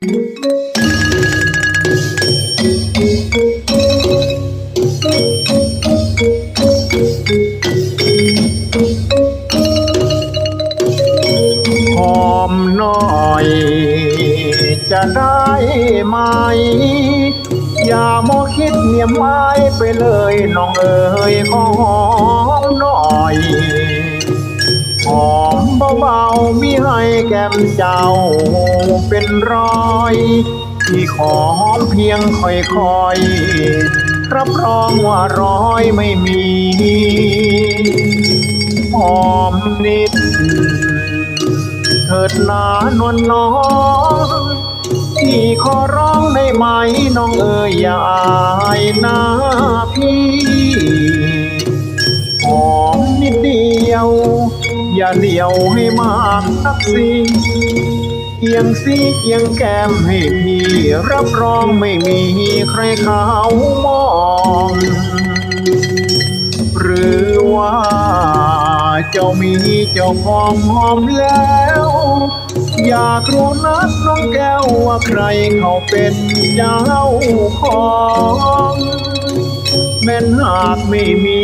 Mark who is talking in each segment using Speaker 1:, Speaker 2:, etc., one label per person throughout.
Speaker 1: หอมหน่อย จะได้ไหม อย่าโมคิดเนียมไม้ไปเลยน้องเอ๋ยขอหอมหน่อย ก้มเจ้าเป็นรอยที่ขอหอมเพียงค่อยๆรับรองว่าร้อยไม่มีหอมนิด เถิดหนานวลน้องที่ขอร้องได้ไหมน้องเอ๋ยอย่าอายนะพี่หอมนิดเดียว อย่าเดียวให้มากนักสิเอียงซีเอียงแก้มให้พี่รับรองไม่มีใครเขามอง หรือว่าเจ้ามีเจ้าของหอมแล้ว อยากรู้นักน้องแก้วว่าใครเขาเป็นเจ้าของ แม้นหากไม่มี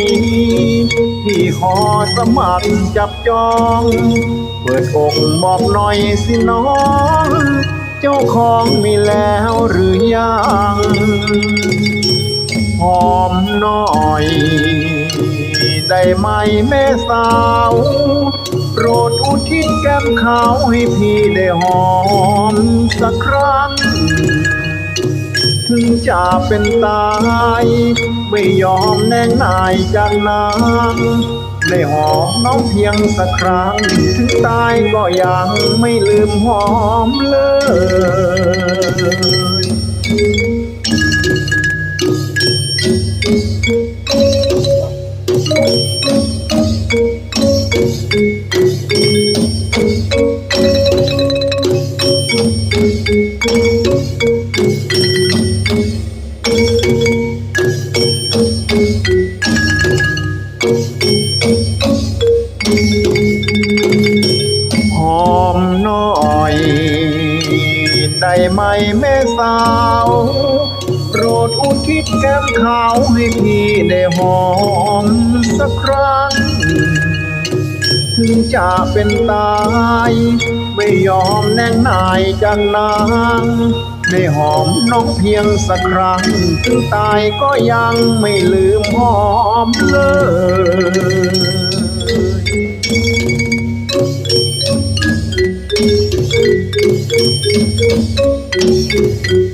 Speaker 1: ที่ขอสมัครจับจอง เปิดอกบอกหน่อยสิน้อง เจ้าของมีแล้วหรือยังหอมหน่อย ได้ไหมแม่สาว โปรดอุทิศแก้มขาวให้พี่ได้หอมสักครั้ง ถึงจะเป็นตาย ไม่ยอมแน่งนายจากนางได้หอมน้องเพียงสักครั้ง ถึงตายก็ยังไม่ลืมหอมเลย ได้ไหมแม่สาวโปรดอุทิศแก้มขาวให้พี่ได้หอมสักครั้ง ถึงจะเป็นตาย ไม่ยอมแน่งนายจากนางได้หอมน้องเพียงสักครั้ง ถึงตายก็ยังไม่ลืมหอ
Speaker 2: Thank you.